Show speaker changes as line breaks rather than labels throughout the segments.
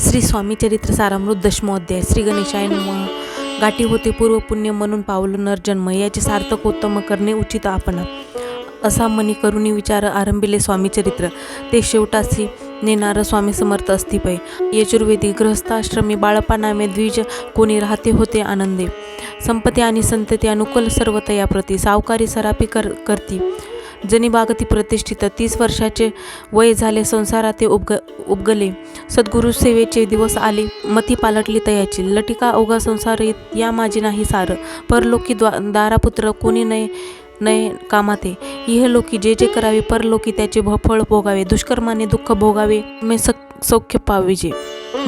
श्री स्वामी चरित्र सारामृत दशमोध्याय श्री गणेशायन गाठी होते पूर्व पुण्य म्हणून पावलं नरजन्म याचे सार्थकोत्तम करणे उचित आपण. असा मनी करुणी विचार आरंभिले स्वामी चरित्र. ते शेवटासी नेणारं स्वामी समर्थ अस्तिपै यजुर्वेदी ग्रहस्थाश्रमी बाळपा नामे द्विज कोणी राहते होते आनंदे. संपत्ती आणि संतती अनुकूल सर्व तयाप्रती सावकारी सरापी कर करती. जनी बागती प्रतिष्ठित तीस वर्षाचे वय झाले संसारात ते उबग उबगले. सद्गुरु सेवेचे दिवस आले मती पालटली तयाची. लटिका अवघा संसार या माझी नाही सारं. परलोकी द्वा दारापुत्र कोणी नये नये कामाते. इहलोकी जे जे करावे परलोकी त्याचे भ- फळ भोगावे. दुष्कर्माने दुःख भोगावे. मे सक सौख्य पाविजे.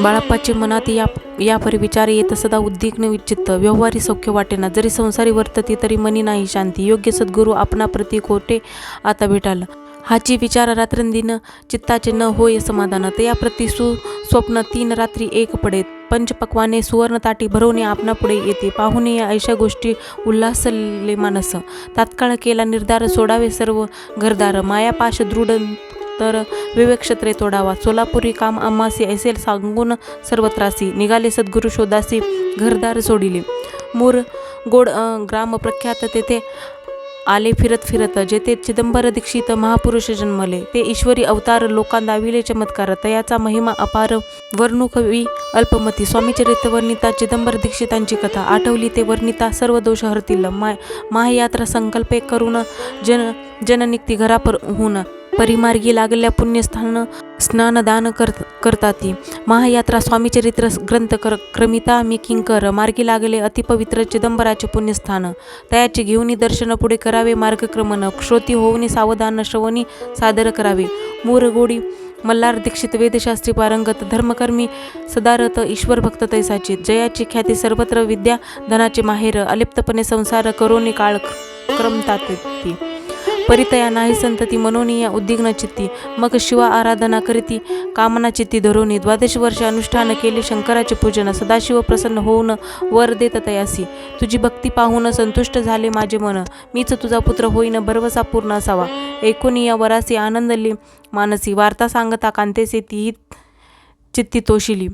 बाळप्पाचे मनात या यापर विचार येत सदा उद्विग्न विचित्त व्यवहारी सौख्य वाटेना. जरी संसारी वर्तती तरी मनी नाही शांती. योग्य सद्गुरू आपणा प्रती कोटे आता भेटाला? हाची विचार रात्रंदिन चित्ताचे न होय समाधान तया प्रती सु स्वप्न तीन रात्री एक पडे पंचपक्वाने सुवर्ण ताटी भरवणे आपणा पुढे येते. पाहुणे या अशा गोष्टी उल्हासले मानस. तात्काळ केला निर्धार सोडावे सर्व घरदार. मायापाश दृढ तर विवेकक्षत्रे तोडावा सोलापुरी काम आम्हासी ऐसेल सांगून सर्वत्रासी निघाले सद्गुरु शोधासी घरदार सोडिले. मूर गोड ग्राम प्रख्यात तेथे आले फिरत फिरत जेथे चिदंबर दीक्षित महापुरुष जन्मले. ते ईश्वरी अवतार लोकांदाविले चमत्कार तयाचा महिमा अपार वर्णुकवी अल्पमती. स्वामीचरित्र वर्णिता चिदंबर दीक्षितांची कथा आठवली ते वर्णिता सर्व दोष हरतील माय महायात्रा संकल्पे करून जन जननिक्ती घरापर होऊन परिमार्गी लागलेल्या पुण्यस्थान स्नानदान कर करतात. महायात्रा स्वामीचरित्र ग्रंथ कर क्रमिता मी किंकर मार्गी लागले अतिपवित्र चिदंबराचे पुण्यस्थान. तयाचे घेऊन दर्शन पुढे करावे मार्गक्रमण. श्रोती होऊनी सावधान श्रवणी सादर करावे. मूरगोडी मल्हार दीक्षित वेदशास्त्री पारंगत धर्मकर्मी सदारत ईश्वर भक्त तैसाची. जयाची ख्याती सर्वत्र विद्या धनाचे माहेर. अलिप्तपणे संसार करोनी काळ क्रमतात. ती परितया नाही संतती मनोनिया उद्विग्न चित्ती. मग शिवा आराधना करीती कामना चित्ती धरोनी द्वादश वर्ष अनुष्ठान केले शंकराचे पूजन सदाशिव प्रसन्न होऊन वर देत तयासी. तुझी भक्ती पाहून संतुष्ट झाले माझे मन. मीच तुझा पुत्र होईन भरवसा पूर्ण असावा. एकोणी या वरासी आनंदली मानसी वार्ता सांगता कांतेसे ती चित्ती तोशिली.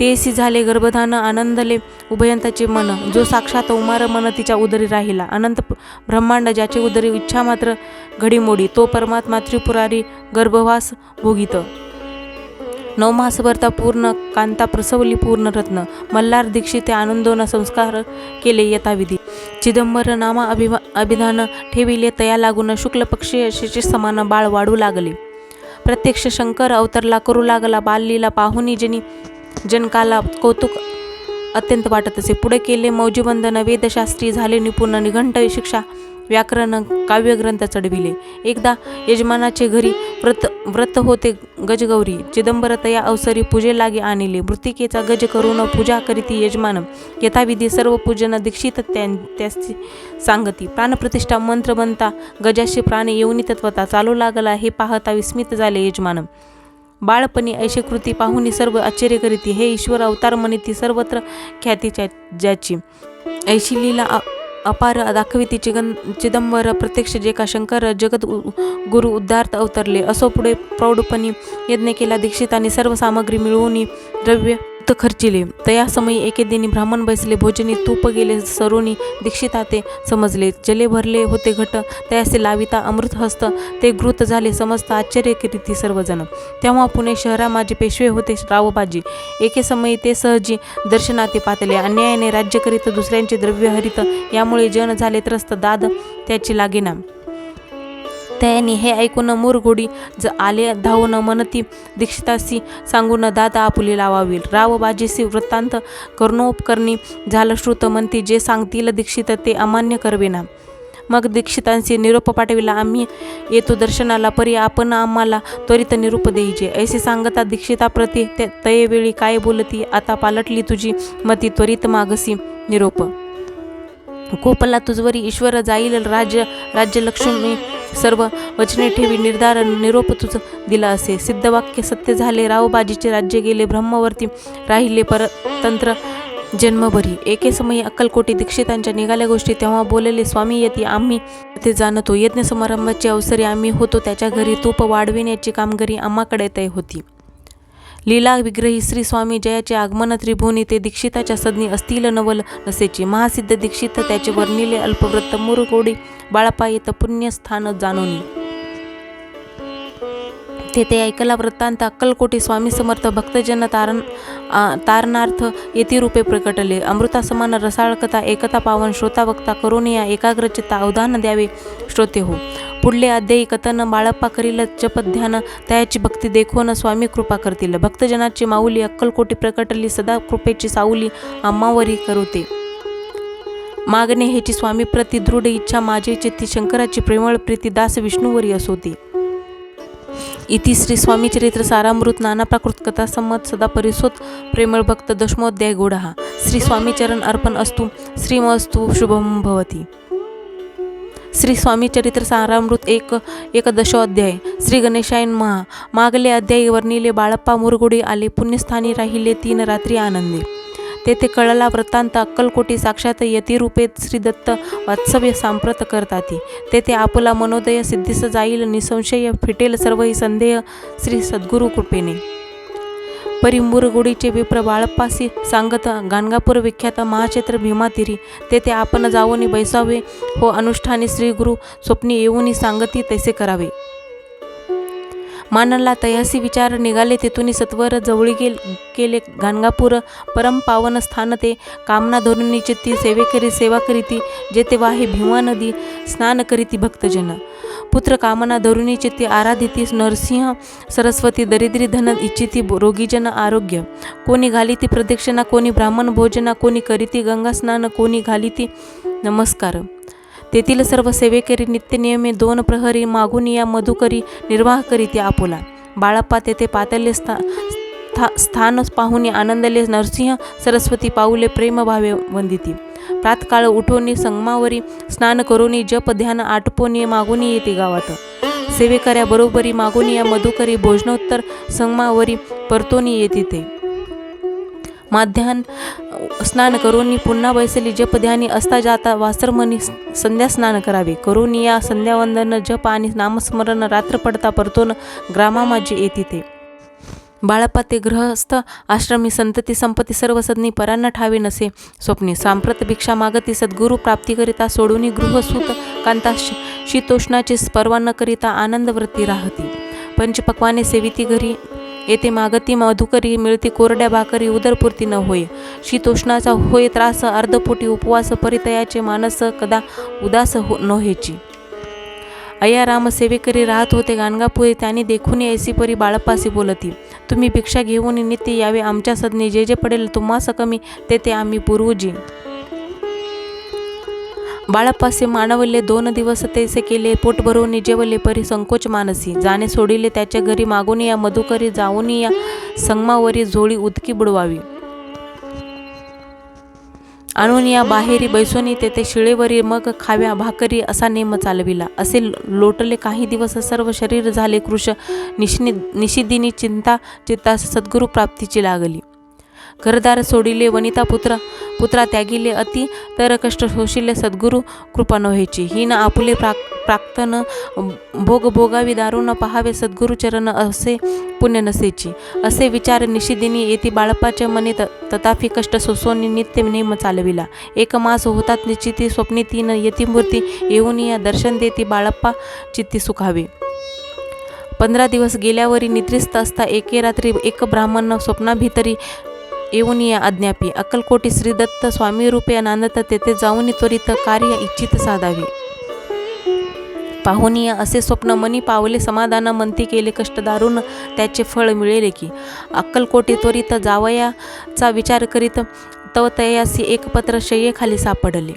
तेसी झाले गर्भधान आनंदले उभयंताचे मन. जो साक्षात उमार मन तिच्या उदरी राहिला. अनंत ब्रह्मांड ज्याचे उदरी इच्छा मात्र घडीमोडी तो परमात्मा त्रिपुरारी गर्भवास भोगित. नवमासभरता पूर्ण कांता प्रसवली पूर्ण रत्न. मल्हार दीक्षिते आनंदोन संस्कार केले यथाविधी. चिदंबर नामा अभिमा अभिधान ठेविले तया लागून शुक्ल पक्षी समान बाळ वाढू लागले. प्रत्यक्ष शंकर अवतरला करू लागला बाललीला पाहुनी जनी जनकाला कौतुक अत्यंत वाटत असे. पुढे केले मौजीबंधन वेदशास्त्री झाले निपुण निघंट शिक्षा व्याकरण काव्यग्रंथ चढविले. एकदा यजमानाचे घरी व्रत व्रत होते गजगौरी. चिदंबरतया अवसरी पूजे लागे आणले. मृतिकेचा गज करून पूजा करीती यजमान. यथाविधी सर्व पूजन दीक्षित त्यां- त्याची सांगती. प्राणप्रतिष्ठा मंत्र बनता गजाशी प्राणी येऊनी तत्वता. चालू लागला हे पाहता विस्मित झाले यजमान. बाळपणी ऐशकृती कृती सर्व आश्चर्य करीती हे ईश्वर अवतार म्हणिती सर्वत्र ख्यातीच्या ज्याची. ऐशी लीला अपार दाखविती चिगन चिदंबर. प्रत्यक्ष जे का शंकर जगत उ- गुरु उद्धार्थ अवतरले. असो पुढे प्रौढपणी यज्ञ केला दीक्षितांनी सर्व सामग्री मिळवून द्रव्य त खर्चिले. तया समयी एके दिनी ब्राह्मण बैसले भोजनी तूप गेले सरोनी दीक्षिता ते समजले. जले भरले होते घट तयासे लाविता अमृत हस्त ते घृत झाले समस्त आश्चर्यकरिती सर्वजण. तेव्हा पुणे शहरा माझे पेशवे होते रावबाजी. एके समयी ते सहजी दर्शनाते पातले. अन्यायाने राज्य करीत दुसऱ्यांचे द्रव्य हरित यामुळे जन झाले त्रस्त दाद त्याची लागेना. त्याने हे ऐकून मुरगुडी ज आले धावून मनती दीक्षितासी सांगून दादा आपुली लावावी. राव बाजीसी वृत्तांत कर्णोपकरणी झालं श्रुत म्हणती जे सांगतील दीक्षित ते अमान्य करवेना. मग दीक्षितांशी निरोप पाठविला आम्ही येतो दर्शनाला परी आपण आम्हाला त्वरित निरूप द्यायचे. ऐसे सांगता दीक्षिताप्रती ते तयेवेळी काय बोलती? आता पालटली तुझी मती त्वरित मागसी निरोप. कोपला तुझवरी ईश्वर जाईल राज्य राज्यलक्ष्मी सर्व वचने ठेवी निर्धार निरोप तुझ दिला असे. सिद्धवाक्य सत्य झाले रावबाजीचे राज्य गेले ब्रह्मवर्ती राहिले परतंत्र जन्मभरी. एके समयी अक्कलकोटी दीक्षितांच्या निघाल्या गोष्टी तेव्हा बोलले स्वामी येते आम्ही ते जाणतो. यज्ञ समारंभाचे अवसरी आम्ही होतो. त्याच्या घरी तूप वाढविण्याची कामगिरी आम्हाकडे तय होती. लीला विग्रही श्री स्वामी जयाचे आगमन त्रिभुवनी ते दीक्षिताच्या सदनी असतील नवल नसेचे महासिद्ध दीक्षित त्याचे वर्णिले अल्पव्रत मुरकोडी बाळापा येत पुण्यस्थान जाणोनी. तेथे ऐकला वृत्तांत अक्कलकोटी स्वामी समर्थ भक्तजन तारण तारणार्थ येती रूपे प्रकटले अमृता समान एकता पावन श्रोता वक्ता करून या एकाग्रचित्ता अवधान द्यावे श्रोते हो. पुढले अध्यायी कथन बाळप्पा करील जप ध्यान त्याची भक्ती देखोन स्वामी कृपा करतील. भक्तजनाची माऊली अक्कलकोटी प्रकटली सदा कृपेची साऊली आम्हावरी करुते. मागणे ह्याची स्वामी प्रति दृढ इच्छा माझी चित्ती शंकराची प्रेमळ प्रीती दास विष्णूवरी असोती. इति श्री स्वामी चरित्र सारामृत नाना प्राकृत कथा संमत सदा परिसोत प्रेमळ भक्त दशमोध्याय गोडहा. श्री स्वामी चरण अर्पण अस्तु. श्रीमस्तु शुभम भवती. श्री स्वामी चरित्र सारामृत एक एकदशोध्याय श्री गणेशायन महा मागले अध्यायी वर्णिले बाळप्पा मुरगुडी आले पुण्यस्थानी राहिले तीन रात्री आनंदी. तेथे कळला वृत्तांत अक्कलकोटी साक्षात यतिरूपे श्री दत्त वात्सव्य सांप्रत करतात. तेथे आपला मनोदय सिद्धीस जाईल निसंशय फिटेल सर्वही संदेह श्री सद्गुरु कृपेने. परिमुरगुडीचे विप्र बाळप्पासी सांगत गाणगापूर विख्यात महाक्षेत्र भीमातिरी तेथे आपण जावोनी बैसावे. हो अनुष्ठानी श्री गुरु स्वप्नी येऊनी सांगती तैसे करावे. मानला तयासी विचार निघाले तेथून सत्वर जवळी गेल केले गाणगापूर परम पावन स्थान ते कामना धोरणी चित्ती सेवेकरी सेवा करीती जेथे वाहे भीमा नदी स्नान करीती भक्तजन. पुत्र कामना धरुणी चित्ती आराधिती नरसिंह सरस्वती दरिद्री धन इच्छिती रोगीजन आरोग्य. कोणी घालिती प्रदक्षिणा कोणी ब्राह्मण भोजना कोणी करीती गंगा स्नान कोणी घालिती नमस्कार. तेथील सर्व सेवेकरी नित्यनियमे दोन प्रहरी मागून या मधुकरी निर्वाह करीते आपुला बाळाप्पा तेथे पातळले स्था स्था स्थान पाहुणे आनंदले नरसिंह सरस्वती पाऊले प्रेमभावे वंदिती. प्रातकाळ उठोनी संगमावरी स्नान करोनी जप ध्यान आटपोनी मागुनी येते गावात. सेवेकऱ्या बरोबरी मागुनी या मधुकरी भोजनोत्तर संगमावरी परतोनी येते ते. माध्यान स्नान करोनी पुन्हा बैसली. जप ध्यानी असता जाता वासरमनी संध्या स्नान करावे. करोनी या संध्यावंदन जप आणि नामस्मरण रात्र पडता परतून ग्रामामाजी येते येती ते. बाळप्पा ते गृहस्थ आश्रमी संतती संपत्ती सर्व सदनी परांना ठावे नसे. स्वप्ने सांप्रत भिक्षा मागती सद्गुरु प्राप्तीकरिता सोडूनी गृहसूत कांता शीतोष्णाची पर्वा न करिता आनंदवृत्ती राहती. पंचपक्वाने सेविती घरी येथे मागती मधुकरी मिळती कोरड्या भाकरी उदरपूर्ती न होय शीतोष्णाचा होय त्रास अर्धपोटी उपवास परितयाचे मानस कदा उदास हो नव्हेची. अय्या राम सेवेकरी राहत होते गाणगापुरी त्यांनी देखून ऐसी परी बाळप्पासी बोलती तुम्ही भिक्षा घेऊन नित्य यावे आमच्या सदनी जे जे पडेल तुम्हा कमी ते ते आम्ही पूर्वजी बाळापासे मानवले दोन दिवस तेसे केले पोट भरून जेवले परी संकोच मानसी. जाणे सोडिले त्याच्या घरी मागून या मधुकरी जाऊन या संगमावरी झोळी उदकी बुडवावी. आणून या बाहेरी बैसोनी तेथे शिळेवरी मग खाव्या भाकरी असा नेम चालविला. असे लोटले काही दिवस सर्व शरीर झाले कृश निशिनी निशिदिनी चिंता चित्ता सद्गुरू प्राप्तीची लागली. घरदार सोडिले वनिता पुत्र पुत्रा त्यागिले अति तर कष्ट सोशिले सद्गुरु कृपा नव्हेची ही ना आपुले प्राक प्राक्तन भोग भोगावी दारुण पहावे सद्गुरु चरण असे पुण्य नसेची. असे विचार निशिदिनी येती बाळप्पाच्या मने त तथापि कष्ट सोसोनी नित्य नेम चालविला. एक मास होतात निश्चिती स्वप्नी तीन यतीमूर्ती येऊन या दर्शन देती बाळप्पा चित्ती सुखावे. पंधरा दिवस गेल्यावरी निद्रिस्त असता एके रात्री एक ब्राह्मण स्वप्नाभितरी येऊन या अज्ञापी अक्कलकोटी श्री दत्त स्वामी रूपे नांदत तेथे जाऊन त्वरित कार्य इच्छित साधावे. पाहुनिया असे स्वप्न मनी पावले समाधान मंती केले कष्ट त्याचे फळ मिळेले की. अक्कलकोटी त्वरित जावयाचा विचार करीत तवतयासी एक पत्र शय्येखाली सापडले.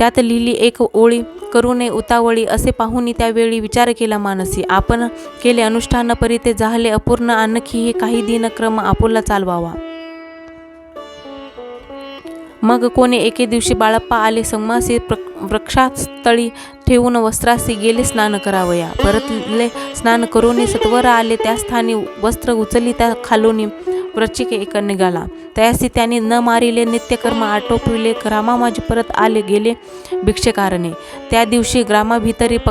त्यात लिहिली एक ओळी करू नये उतावळी असे पाहून त्यावेळी विचार केला मानसी. आपण केले अनुष्ठान परी ते झाले अपूर्ण आणखी हे काही दिनक्रम आपुला चालवावा. मग कोणी एके दिवशी बाळप्पा आले संमासी वृक्षास्थळी ठेवून वस्त्रासी गेले स्नान करावया. परतले स्नान करून सत्वर आले त्या स्थानी वस्त्र उचली त्या खालून व्रचिके एक निघाला. त्यासी त्यांनी न मारिले नित्यकर्म आटोपविले ग्रामा माझे परत आले गेले भिक्षेकारणे त्या दिवशी ग्रामाभितरी प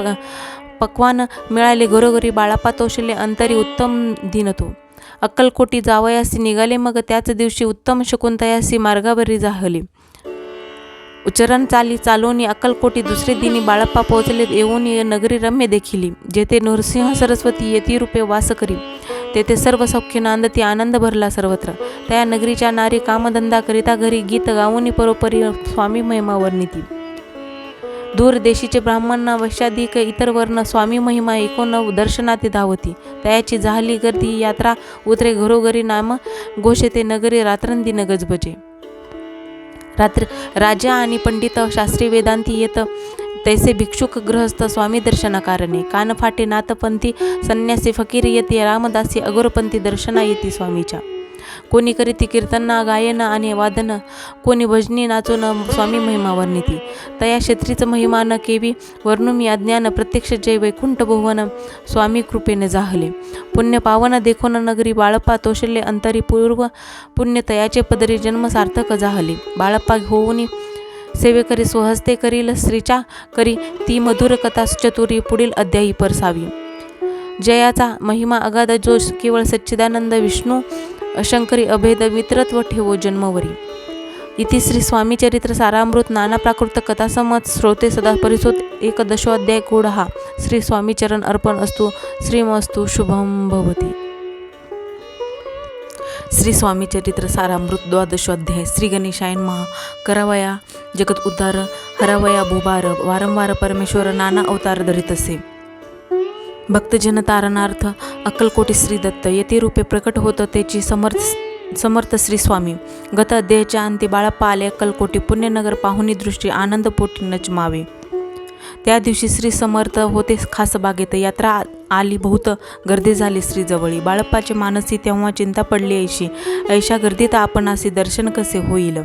पक्वान मिळाले घरोघरी बाळापा तोषले अंतरी उत्तम दिनतो अक्कलकोटी जावयासी निघाले मग त्याच दिवशी उत्तम शकुंतयासी मार्गावरी जाहले. उच्चरण चाली चालोनी अक्कलकोटी दुसरे दिनी बाळप्पा पोहोचले येऊन नगरी रम्य देखिली जेथे नृसिंह सरस्वती येती रूपे वास करी. तेथे सर्व सौख्य नांदती आनंद भरला सर्वत्र. त्या नगरीच्या नारी कामधंदा करिता घरी गीत गाऊनी परोपरी स्वामी महिमा वर्णिती दूरदेशीचे ब्राह्मण वैशाधिक इतर वर्ण स्वामी महिमा एकोण दर्शनाते धावती. तयाची झाली गर्दी यात्रा उतरे घरोघरी नाम घोषते नगरी रात्रंदिन गजबजे. रात्र राजा आणि पंडित शास्त्री वेदांती येत तैसे भिक्षुक गृहस्थ स्वामी दर्शनाकारणे. कानफाटे नाथपंथी संन्यासी फकीर येते रामदासी अगोरपंथी दर्शना येते स्वामीच्या. कोणी करीती कीर्तना गायन आणि वादनं कोणी भजनी नाचून स्वामी महिमा वर्णिती. तया क्षेत्रीचं महिमान केवी वर्णुमी अज्ञान प्रत्यक्ष जय वैकुंठ भुवन स्वामी कृपेने जाहले. पुण्य पावन देखोन नगरी बाळप्पा तोषले अंतरी पूर्व पुण्य तयाचे पदरी जन्म सार्थक जाहले. बाळप्पा होऊनी सेवेकरी स्वहस्ते करील श्रीचा करी ती मधुर कथा चतुरी पुढील अध्यायी परसावी. जयाचा महिमा अगाध जोश केवळ सच्चिदानंद विष्णू शंकरी अभेद मित्रत्व ठेवो जन्मवरी. इति श्री स्वामी चरित्र सारामृत नाना प्राकृत कथासमत श्रोते सदा परिसोत एकदशोध्याय कोड हा श्री स्वामी चरण अर्पण असतो. श्रीमस्तु शुभम भवती. श्री स्वामी चरित्र सारामृत द्वादशोध्याय श्री गणेशायन महा करावया जगत उद्धार हरावया भूभार वारंवार परमेश्वर नाना अवतार धरीत असे भक्तजन तारणार्थ अक्कलकोटी श्री दत्त येथे रूपे प्रकट होत त्याची समर्थ समर्थ श्री स्वामी. गत अध्यायाच्या अंती बाळप्पा आले अक्कलकोटी पुण्यनगर पाहुणी दृष्टी आनंदपोटी नचमावे त्या दिवशी श्री समर्थ होते खास बागेत. यात्रा आली बहुत गर्दी झाली श्रीजवळी बाळप्पाचे मानसी तेव्हा चिंता पडली ऐशी. ऐशा गर्दीत आपणासी दर्शन कसे होईल?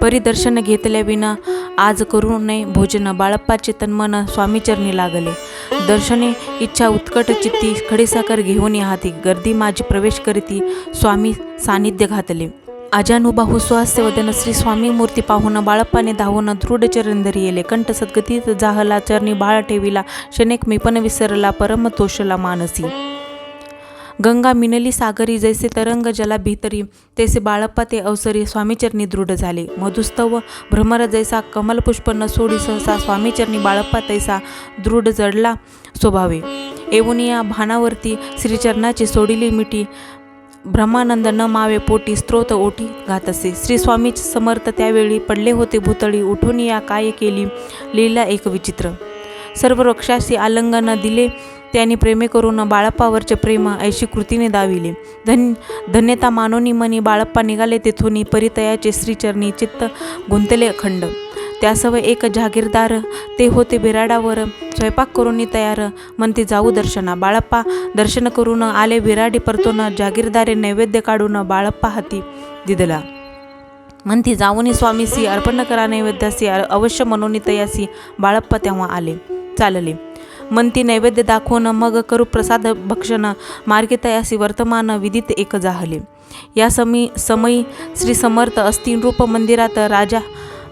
परिदर्शन घेतल्या विना आज करू नये भोजन बाळप्पाचे तन्मन स्वामीचरणी लागले. दर्शने इच्छा उत्कट चित्ती खडीसाकर घेऊन हाती गर्दी माझी प्रवेश करीती स्वामी सानिध्य घातले. अजानुबाहू स्वास्य वदन श्री स्वामी मूर्ती पाहून बाळप्पाने धावून दृढ चरंदरी येले कंठ सद्गतीत जाहला चरणी बाळ ठेविला. शनेक मी पण विसरला परम तोषला मानसी. गंगा मिनली सागरी जैसे तरंग जला भीतरी तैसे बाळप्पा ते अवसरी स्वामीचरणी दृढ झाले. मधुस्तव भ्रमर जैसा कमलपुष्प न सोडी सहसा स्वामीचरणी बाळप्पा तैसा दृढ जडला स्वभावे. एवून या भानावरती श्रीचरणाची सोडिली मिठी ब्रह्मानंद न मावे पोटी स्त्रोत ओटी घात असे श्री स्वामी समर्थ त्यावेळी पडले होते भूतळी उठून या काय केली? लीला एक विचित्र सर्व वृक्षाशी आलंगन दिले. त्यांनी प्रेमे करून बाळप्पावरचे प्रेम ऐशी कृतीने दाविले. धन धन्यता मानोनी मनी बाळप्पा निघाले तेथून परितयाचे श्रीचरणी चित्त गुंतले अखंड. त्यासव एक जागीरदार ते होते बिराडावर. स्वयंपाक करून तयार म्हणते जाऊ दर्शना. बाळप्पा दर्शन करून आले बिराडी परतून जागीरदारे नैवेद्य काढून बाळप्पा हाती दिदला म्हणती जाऊनी स्वामीसी अर्पण करा नैवेद्यासी अवश्य मनोनी तयासी बाळप्पा तेव्हा आले. चालले. मंती नैवेद्य दाखवून मग करू प्रसाद भक्षण मार्गेतयासी वर्तमान विदित एक जाहले या समी समयी श्री समर्थ अस्थिन रूप मंदिरात राजा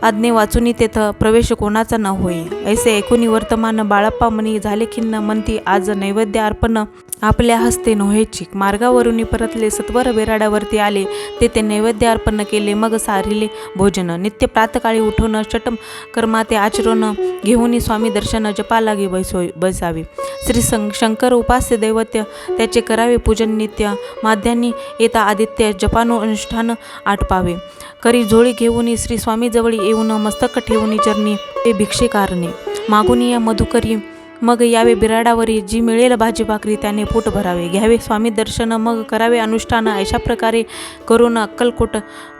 आज्ञे वाचुनी तेथ प्रवेश कोणाचा न होई. ऐसे एकूणी वर्तमान बाळप्पा मनी झाले खिन्न म्हणती आज नैवेद्य अर्पण आपल्या हस्ते नव्हेची मार्गावरून परतले सत्वर बेराड्यावरती आले. तेथे नैवेद्य अर्पण केले मग सारिले भोजन. नित्य प्रातकाळी उठून षटम कर्माते आचरण घेऊन स्वामी दर्शन जपालागे बैसो बैसावे. श्री सं शंकर उपास्य दैवत्य त्याचे करावे पूजन नित्य माध्यान्नी येता आदित्य जपानो अनुष्ठान आटपावे. करी झोळी घेऊन श्री स्वामीजवळी येऊन मस्तक ठेवून चरणी ते भिक्षे कारणे मागून या मधुकरी मग यावे बिराडावरी जी मिळेल भाजी भाकरी त्याने पोट भरावे. घ्यावे स्वामी दर्शन मग करावे अनुष्ठान अशा प्रकारे करून अक्कलकोट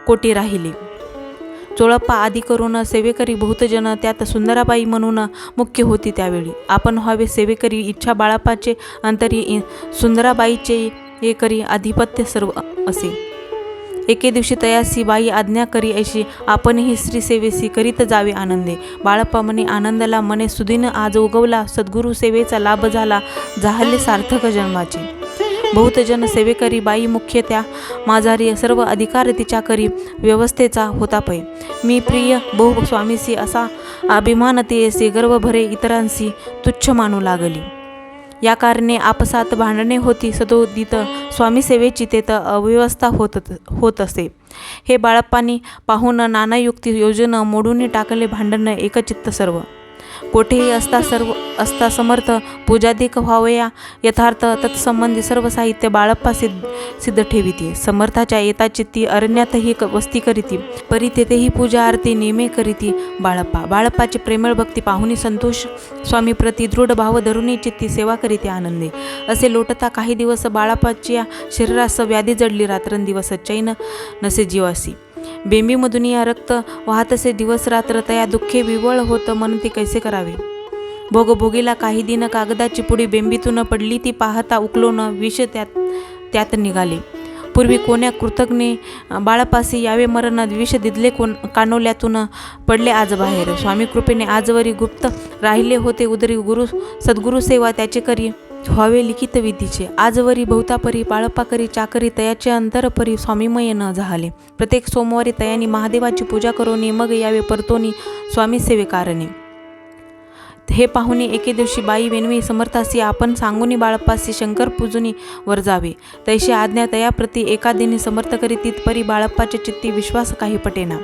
कोटी राहिले. चोळप्पा आदी करून सेवेकरी बहुतजन त्यात सुंदराबाई म्हणून मुख्य होती त्यावेळी. आपण व्हावे सेवेकरी इच्छा बाळापाचे अंतरी सुंदराबाईचे हे करी आधिपत्य सर्व असे. एके दिवशी तयासी बाई आज्ञा करी अशी आपणही श्री सेवेसी करीत जावे आनंदे. बाळप्पा म्हणे आनंदाला मने सुदिन आज उगवला सद्गुरु सेवेचा लाभ झाला झाले सार्थक जन्माचे. बहुतजन सेवेकरी बाई मुख्य त्या माझारी सर्व अधिकार तिच्या करी व्यवस्थेचा होता पै. मी प्रिय बहु स्वामीसी असा अभिमानतेसी असे गर्व भरे इतरांशी तुच्छ मानू लागली. या कारणे आपसात भांडणे होती सदोदित स्वामीसेवेची तेथं तेथ अव्यवस्था होत होत असे. हे बाळप्पानी पाहून नाना युक्ती योजन मोडून टाकले भांडणं एकचित्त सर्व. कोठेही असता सर्व असता समर्थ पूजाधिक व्हावया. यथार्थ तत्संबंधी सर्व साहित्य बाळप्पा सिद्ध सिद्ध ठेविती. समर्थाच्या येताची ती अरण्यातही क- वस्ती करीती. परी तेथेही पूजा आरती नेमे करीती बाळप्पा. बाळप्पाची प्रेमळ भक्ती पाहुनी संतोष स्वामी प्रति दृढ भाव धरुणी चित्ती सेवा करीते आनंदे. असे लोटता काही दिवस बाळापाच्या शरीरास व्याधी जडली रात्रंदिवस चैन नसे जीवासी. बेंबीमधून या रक्त वाहतसे दिवस रात्र तया दुःखे विवळ होतं म्हणून ती कैसे करावे? भोगभोगीला काही दिन कागदाची पुडी बेंबीतून पडली ती पाहता उकलून विष त्यात त्यात निघाले. पूर्वी कोण्या कृतज्ञे बाळापासी यावे मरण विष दिदले कोण कानोल्यातून पडले आज बाहेर. स्वामी कृपेने आजवरी गुप्त राहिले होते उदरी गुरु सद्गुरु सेवा त्याचे करी व्हावे लिखित विधीचे. आजवरी बहुतापरी बाळप्पा करी चाकरी तयाचे अंतरपरी स्वामीमय न झाले. प्रत्येक सोमवारी तयानी महादेवाची पूजा करोनी मग यावे परतोनी स्वामी सेवे कारणे हे पाहुणे एके दिवशी बाई वेणवी समर्थासी आपण सांगुनी बाळप्पासी शंकर पूजुनी वर जावे. तैशी आज्ञा तयाप्रती एका दिनी समर्थ करी तितपरी बाळप्पाच्या चित्ती विश्वास काही पटेना.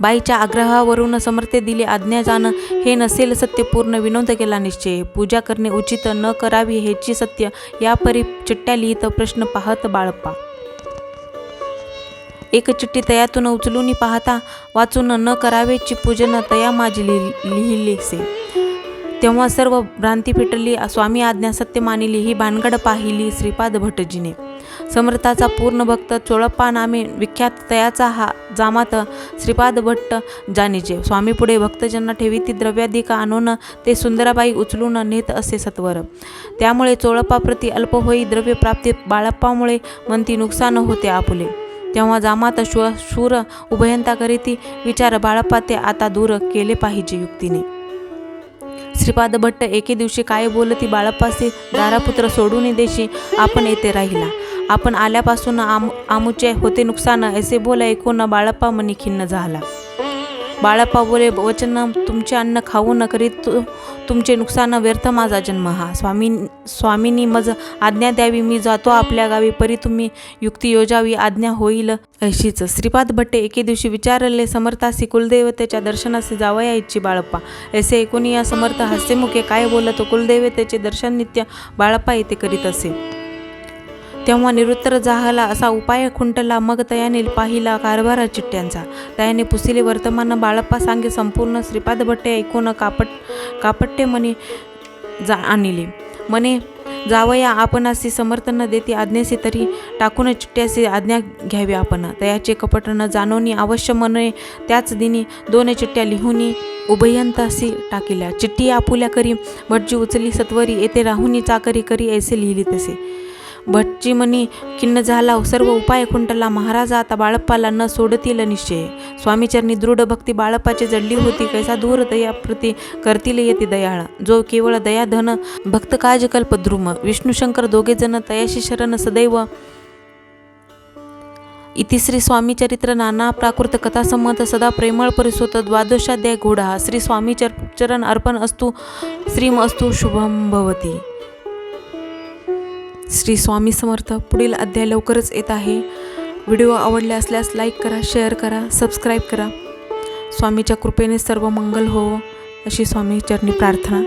बाईच्या आग्रहावरून समर्थे दिले आज्ञा जाण हे नसेल सत्य पूर्ण विनोद केला निश्चय. पूजा करणे उचित न करावी ह्याची सत्य यापरी चिट्ट्या लिहित प्रश्न पाहत बाळप्पा. एक चिठ्ठी तयातून उचलून पाहता वाचून न करावेची पूजन तया माझी लिहि लिहिलेसे. तेव्हा सर्व भ्रांती फिटली. स्वामी आज्ञा सत्य मानिली. ही भानगड पाहिली श्रीपाद भटजीने. समर्थाचा पूर्ण भक्त चोळप्पा नामे विख्यात तयाचा हा जामात श्रीपाद भट्ट जानीचे स्वामी पुढे ठेवी ठेवीती द्रव्याधिका आणून ते सुंदराबाई उचलून नेत असे सत्वर. त्यामुळे चोळप्पाप्रती अल्प होई द्रव्य प्राप्ती बाळप्पामुळे म्हणती नुकसान होते आपुले. तेव्हा जामात शू शूर उभयंता करीती विचार बाळप्पा ते आता दूर केले पाहिजे युक्तीने. श्रीपाद भट्ट एके दिवशी काय बोलती? बाळापासी दारापुत्र सोडून देशी आपण येथे राहिला. आपण आल्यापासून आम आमुचे होते नुकसान असे बोल ऐकून बाळप्पा मनी खिन्न झाला. बाळप्पा बोले वचन तुमचे अन्न खाऊ न करीत तु- तुमचे नुकसान व्यर्थ माझा जन्म हा. स्वामी स्वामींनी मज आज्ञा द्यावी मी जातो आपल्या गावी परी तुम्ही युक्ती योजावी आज्ञा होईल अशीच. श्रीपाद भट्टे एके दिवशी विचारले समर्थासी कुलदेवतेच्या दर्शनास जावया इच्छी बाळप्पा. असे ऐकून या समर्थ हास्यमुखे काय बोलतो कुलदेवतेचे दर्शन नित्य बाळप्पा येथे करीत असे. तेव्हा निरुत्तर जाहला असा उपाय खुंटला. मग तयाने पाहिला कारभारा चिठ्ठ्यांचा तयाने पुसिले वर्तमान बाळप्पा सांगे संपूर्ण श्रीपाद भट्टे ऐकून कापट कापट्टे मने जा आणले. मने जावया आपणासी समर्थन देते आज्ञेसी तरी टाकून चिठ्ठ्यासी आज्ञा घ्यावी आपण. तयाचे कपट न अवश्य मने त्याच दिनी दोन चिठ्ठ्या लिहूनी उभयंतासी टाकिल्या. चिठ्ठी आपुल्या करी भटजी उचली सत्वरी येथे राहुनी चाकरी करी ऐसे लिहिली तसे. भटची म्हणी खिन्न झाला सर्व उपाय खुंटला. महाराज आता बाळप्पाला न सोडतील निश्चय. स्वामीचरणी दृढ भक्ती बाळप्पाची जडली होती. कैसा दूर दयाप्रती करतील येते दयाळ. जो केवळ दयाधन भक्त काजकल्प ध्रुम द्रुम. विष्णुशंकर दोघे जण तयाशी शरण सदैव. इतिश्री स्वामी चरित्र नाना प्राकृत कथासंमत सदा प्रेमळ परिसोत द्वादशाध्याय घोडा. श्री स्वामी चर चरण अर्पण अस्तु. श्रीम अस्तु शुभम भवती. श्री स्वामी समर्थ पुढील अध्याय लवकरच येत आहे. व्हिडिओ आवडले असल्यास लाईक करा शेअर करा सबस्क्राईब करा. स्वामीच्या कृपेने सर्व मंगल होवो अशी स्वामी चरणी प्रार्थना.